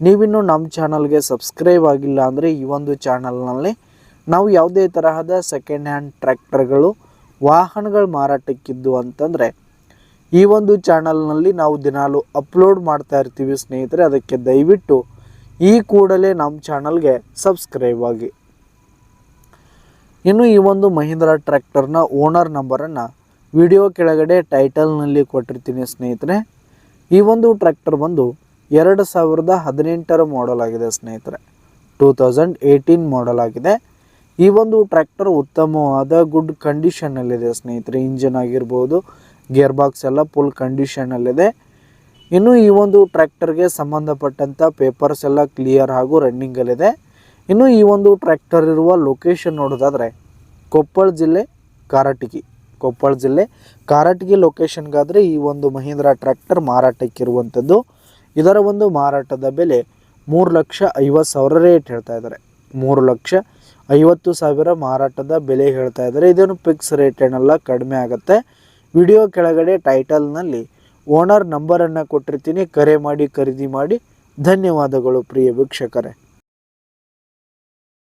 ನೀವಿನ್ನೂ ನಮ್ಮ ಚಾನಲ್ಗೆ ಸಬ್ಸ್ಕ್ರೈಬ್ ಆಗಿಲ್ಲ ಅಂದರೆ ಈ ಒಂದು ಚಾನಲ್ನಲ್ಲಿ ನಾವು ಯಾವುದೇ ತರಹದ ಸೆಕೆಂಡ್ ಹ್ಯಾಂಡ್ ಟ್ರ್ಯಾಕ್ಟರ್ಗಳು ವಾಹನಗಳು ಮಾರಾಟಕ್ಕಿದ್ದು ಅಂತಂದರೆ ಈ ಒಂದು ಚಾನಲ್ನಲ್ಲಿ ನಾವು ದಿನಾಲು ಅಪ್ಲೋಡ್ ಮಾಡ್ತಾ ಇರ್ತೀವಿ ಸ್ನೇಹಿತರೆ. ಅದಕ್ಕೆ ದಯವಿಟ್ಟು ಈ ಕೂಡಲೇ ನಮ್ಮ ಚಾನಲ್ಗೆ ಸಬ್ಸ್ಕ್ರೈಬ್ ಆಗಿ. ಇನ್ನು ಈ ಒಂದು ಮಹೀಂದ್ರ ಟ್ರ್ಯಾಕ್ಟರ್ನ ಓನರ್ ನಂಬರನ್ನು ವಿಡಿಯೋ ಕೆಳಗಡೆ ಟೈಟಲ್ನಲ್ಲಿ ಕೊಟ್ಟಿರ್ತೀನಿ ಸ್ನೇಹಿತರೆ. ಈ ಒಂದು ಟ್ರ್ಯಾಕ್ಟರ್ ಬಂದು ಎರಡು ಸಾವಿರದ ಹದಿನೆಂಟರ ಮಾಡೆಲ್ ಆಗಿದೆ ಸ್ನೇಹಿತರೆ. ಟೂ ತೌಸಂಡ್ ಏಯ್ಟೀನ್ ಮಾಡೆಲ್ ಆಗಿದೆ. ಈ ಒಂದು ಟ್ರ್ಯಾಕ್ಟರ್ ಉತ್ತಮವಾದ ಗುಡ್ ಕಂಡೀಷನಲ್ಲಿದೆ ಸ್ನೇಹಿತರೆ. ಇಂಜಿನ್ ಆಗಿರ್ಬೋದು ಗೇರ್ ಬಾಕ್ಸ್ ಎಲ್ಲ ಫುಲ್ ಕಂಡೀಷನಲ್ಲಿದೆ ಇನ್ನು ಈ ಒಂದು ಟ್ರ್ಯಾಕ್ಟರ್ಗೆ ಸಂಬಂಧಪಟ್ಟಂಥ ಪೇಪರ್ಸ್ ಎಲ್ಲ ಕ್ಲಿಯರ್ ಹಾಗೂ ರನ್ನಿಂಗಲ್ಲಿದೆ ಇನ್ನು ಈ ಒಂದು ಟ್ರ್ಯಾಕ್ಟರ್ ಇರುವ ಲೊಕೇಶನ್ ನೋಡೋದಾದರೆ, ಕೊಪ್ಪಳ ಜಿಲ್ಲೆ ಕಾರಟಗಿ. ಕೊಪ್ಪಳ ಜಿಲ್ಲೆ ಕಾರಟಗಿ ಲೊಕೇಶನ್ಗಾದರೆ ಈ ಒಂದು ಮಹೀಂದ್ರ ಟ್ರ್ಯಾಕ್ಟರ್ ಮಾರಾಟಕ್ಕಿರುವಂಥದ್ದು ಇದರ ಒಂದು ಮಾರಾಟದ ಬೆಲೆ ಮೂರು ಲಕ್ಷ ಐವತ್ತು ಸಾವಿರ ರೇಟ್ ಹೇಳ್ತಾ ಇದ್ದಾರೆ. ಮೂರು ಲಕ್ಷ ಐವತ್ತು ಸಾವಿರ ಮಾರಾಟದ ಬೆಲೆ ಹೇಳ್ತಾ ಇದ್ದಾರೆ. ಇದನ್ನು ಫಿಕ್ಸ್ ರೇಟ್ ಏನಲ್ಲ, ಕಡಿಮೆ ಆಗುತ್ತೆ. ವಿಡಿಯೋ ಕೆಳಗಡೆ ಟೈಟಲ್ನಲ್ಲಿ ಓನರ್ ನಂಬರನ್ನು ಕೊಟ್ಟಿರ್ತೀನಿ. ಕರೆ ಮಾಡಿ, ಖರೀದಿ ಮಾಡಿ. ಧನ್ಯವಾದಗಳು ಪ್ರಿಯ ವೀಕ್ಷಕರೇ.